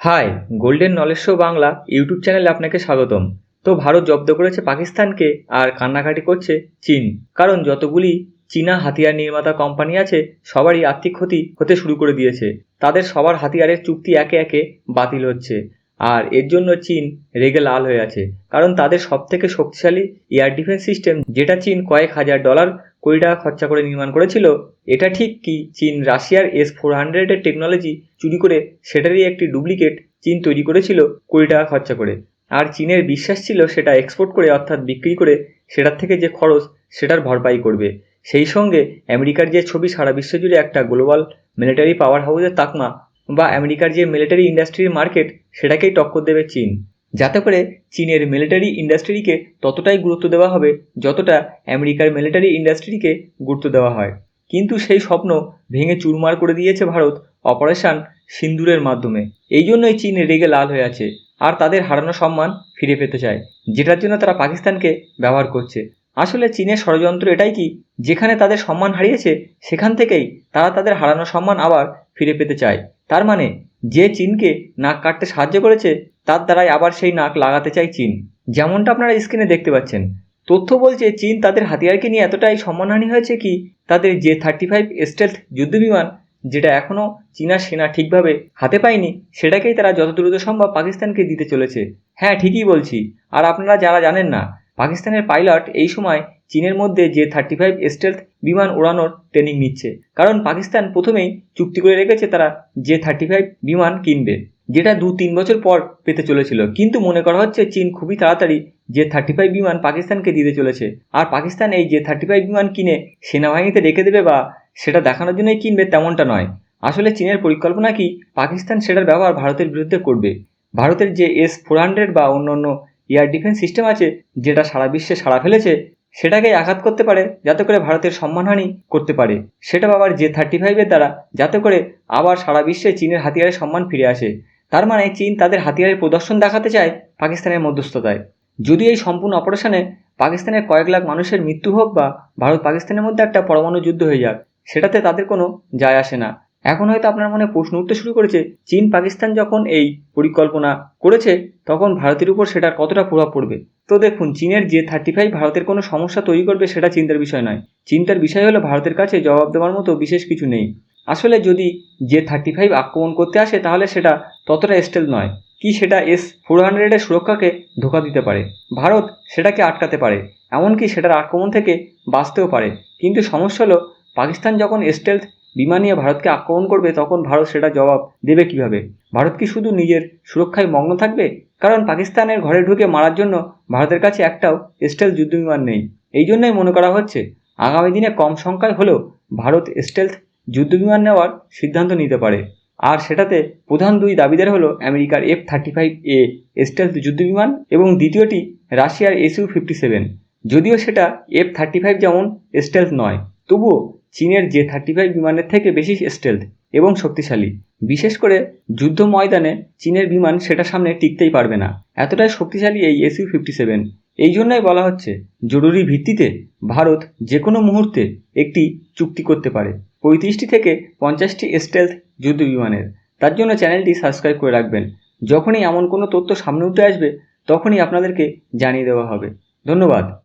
Hi golden knowledge show Bangla YouTube চ্যানেলে আপনাকে স্বাগতম। তো ভারত জব্দ করেছে পাকিস্তানকে আর কান্নাকাটি করছে চীন। কারণ যতগুলি চীনা হাতিয়ার নির্মাতা কোম্পানি আছে, সবারই আর্থিক ক্ষতি হতে শুরু করে দিয়েছে। তাদের সবার হাতিয়ারের চুক্তি একে একে বাতিল হচ্ছে। আর এর জন্য চীন রেগে লাল হয়ে আছে। কারণ তাদের সবথেকে শক্তিশালী এয়ার ডিফেন্স সিস্টেম, যেটা চীন কয়েক হাজার ডলার কোটি টাকা খরচা করে নির্মাণ করেছিল, এটা ঠিক কি চীন রাশিয়ার এস ফোর হান্ড্রেডের টেকনোলজি চুরি করে সেটারই একটি ডুপ্লিকেট চীন তৈরি করেছিল কোটি টাকা খরচা করে। আর চীনের বিশ্বাস ছিল সেটা এক্সপোর্ট করে, অর্থাৎ বিক্রি করে, সেটার থেকে যে খরচ সেটার ভরপাই করবে। সেই সঙ্গে আমেরিকার যে ছবি সারা বিশ্ব জুড়ে একটা গ্লোবাল মিলিটারি পাওয়ার হাউসের তাকমা বা আমেরিকার যে মিলিটারি ইন্ডাস্ট্রির মার্কেট সেটাকেই টক্কর দেবে চীন। যাতে করে চীনের মিলিটারি ইন্ডাস্ট্রিকে ততটাই গুরুত্ব দেওয়া হবে, যতটা আমেরিকার মিলিটারি ইন্ডাস্ট্রিকে গুরুত্ব দেওয়া হয়। কিন্তু সেই স্বপ্ন ভেঙে চুরমার করে দিয়েছে ভারত অপারেশন সিন্দুরের মাধ্যমে। এই জন্যই চীন রেগে লাল হয়ে আছে আর তাদের হারানো সম্মান ফিরে পেতে চায়, যেটার জন্য তারা পাকিস্তানকে ব্যবহার করছে। আসলে চীনের ষড়যন্ত্র এটাই কি? যেখানে তাদের সম্মান হারিয়েছে, সেখান থেকেই তারা তাদের হারানো সম্মান আবার ফিরে পেতে চায়। তার মানে যে চীনকে নাক কাটতে সাহায্য করেছে, তার দ্বারাই আবার সেই নাক লাগাতে চায় চীন। যেমনটা আপনারা স্ক্রিনে দেখতে পাচ্ছেন। তথ্য বলছে, চীন তাদের হাতিয়ারকে নিয়ে এতটাই সম্মানহানি হয়েছে কি, তাদের যে থার্টি ফাইভ স্টেলথ যুদ্ধবিমান, যেটা এখনও চীনা সেনা ঠিকভাবে হাতে পায়নি, সেটাকেই তারা যত দ্রুত সম্ভব পাকিস্তানকে দিতে চলেছে। হ্যাঁ ঠিকই বলছি। আর আপনারা যারা জানেন না, পাকিস্তানের পাইলট এই সময় চীনের মধ্যে যে থার্টি ফাইভ স্টেলথ বিমান ওড়ানোর ট্রেনিং নিচ্ছে। কারণ পাকিস্তান প্রথমেই চুক্তি করে রেখেছে তারা যে থার্টি ফাইভ বিমান কিনবে, যেটা দু তিন বছর পর পেতে চলেছিল। কিন্তু মনে করা হচ্ছে চীন খুবই তাড়াতাড়ি যে থার্টি ফাইভ বিমান পাকিস্তানকে দিতে চলেছে। আর পাকিস্তান এই যে থার্টি ফাইভ বিমান কিনে সেনাবাহিনীতে রেখে দেবে বা সেটা দেখানোর জন্যই কিনবে তেমনটা নয়। আসলে চীনের পরিকল্পনা কি? পাকিস্তান সেটার ব্যবহার ভারতের বিরুদ্ধে করবে। ভারতের যে এস ফোর হান্ড্রেড বা অন্য অন্য এয়ার ডিফেন্স সিস্টেম আছে, যেটা সারা বিশ্বে সাড়া ফেলেছে সেটাকেই আঘাত করতে পারে, যাতে করে ভারতের সম্মানহানি করতে পারে। সেটা আবার যে থার্টি ফাইভের দ্বারা, যাতে করে আবার সারা বিশ্বে চীনের হাতিয়ারের সম্মান ফিরে আসে। তার মানে চীন তাদের হাতিয়ারের প্রদর্শন দেখাতে চায় পাকিস্তানের মধ্যস্থতায়। যদি এই সম্পূর্ণ অপারেশনে পাকিস্তানের কয়েক লাখ মানুষের মৃত্যু হোক বা ভারত পাকিস্তানের মধ্যে একটা পরমাণু যুদ্ধ হয়ে যাক, সেটাতে তাদের কোনো যায় আসে না। এখন হয়তো আপনার মনে প্রশ্ন উঠতে শুরু করেছে, চীন, পাকিস্তান যখন এই পরিকল্পনা করেছে, তখন ভারতের উপর সেটার কতটা প্রভাব পড়বে? তো দেখুন, চীনের যে থার্টি ফাইভ ভারতের কোনো সমস্যা তৈরি করবে সেটা চিন্তার বিষয় নয়। চিন্তার বিষয় হলো ভারতের কাছে জবাব দেওয়ার মতো বিশেষ কিছু নেই। আসলে যদি যে থার্টি ফাইভ আক্রমণ করতে আসে, তাহলে সেটা ততটা স্টেল নয়। কি সেটা এস ফোর হান্ড্রেডের সুরক্ষাকে ধোকা দিতে পারে? ভারত সেটাকে আটকাতে পারে, এমনকি সেটার আক্রমণ থেকে বাঁচতেও পারে। কিন্তু সমস্যা হলো, পাকিস্তান যখন স্টেলথ বিমান নিয়ে ভারতকে আক্রমণ করবে, তখন ভারত সেটা জবাব দেবে কীভাবে? ভারত কি শুধু নিজের সুরক্ষায় মগ্ন থাকবে? কারণ পাকিস্তানের ঘরে ঢুকে মারার জন্য ভারতের কাছে একটাও স্টেলথ যুদ্ধবিমান নেই। এই জন্যই মনে করা হচ্ছে, আগামী দিনে কম সংখ্যায় হলেও ভারত স্টেলথ যুদ্ধবিমান নেওয়ার সিদ্ধান্ত নিতে পারে। আর সেটাতে প্রধান দুই দাবিদার হলো আমেরিকার F thirty five A stealth যুদ্ধবিমান এবং দ্বিতীয়টি রাশিয়ার এসইউ ফিফটি সেভেন যদিও সেটা এফ থার্টি ফাইভ যেমন স্টেলথ নয়, তবুও চীনের যে থার্টি ফাইভ বিমানের থেকে বেশি স্টেলথ এবং শক্তিশালী। বিশেষ করে যুদ্ধ ময়দানে চীনের বিমান সেটা সামনে টিকতেই পারবে না। এতটাই শক্তিশালী এই এসইউ ফিফটি সেভেন। এই জন্যই বলা হচ্ছে, জরুরি ভিত্তিতে ভারত যে কোনো মুহূর্তে একটি চুক্তি করতে পারে। পঁয়ত্রিশটি থেকে পঞ্চাশটি স্টেলথ যুদ্ধ বিমানের। তার জন্য চ্যানেলটি সাবস্ক্রাইব করে রাখবেন। যখনই এমন কোনো তথ্য সামনে উঠে আসবে, তখনই আপনাদেরকে জানিয়ে দেওয়া হবে। ধন্যবাদ।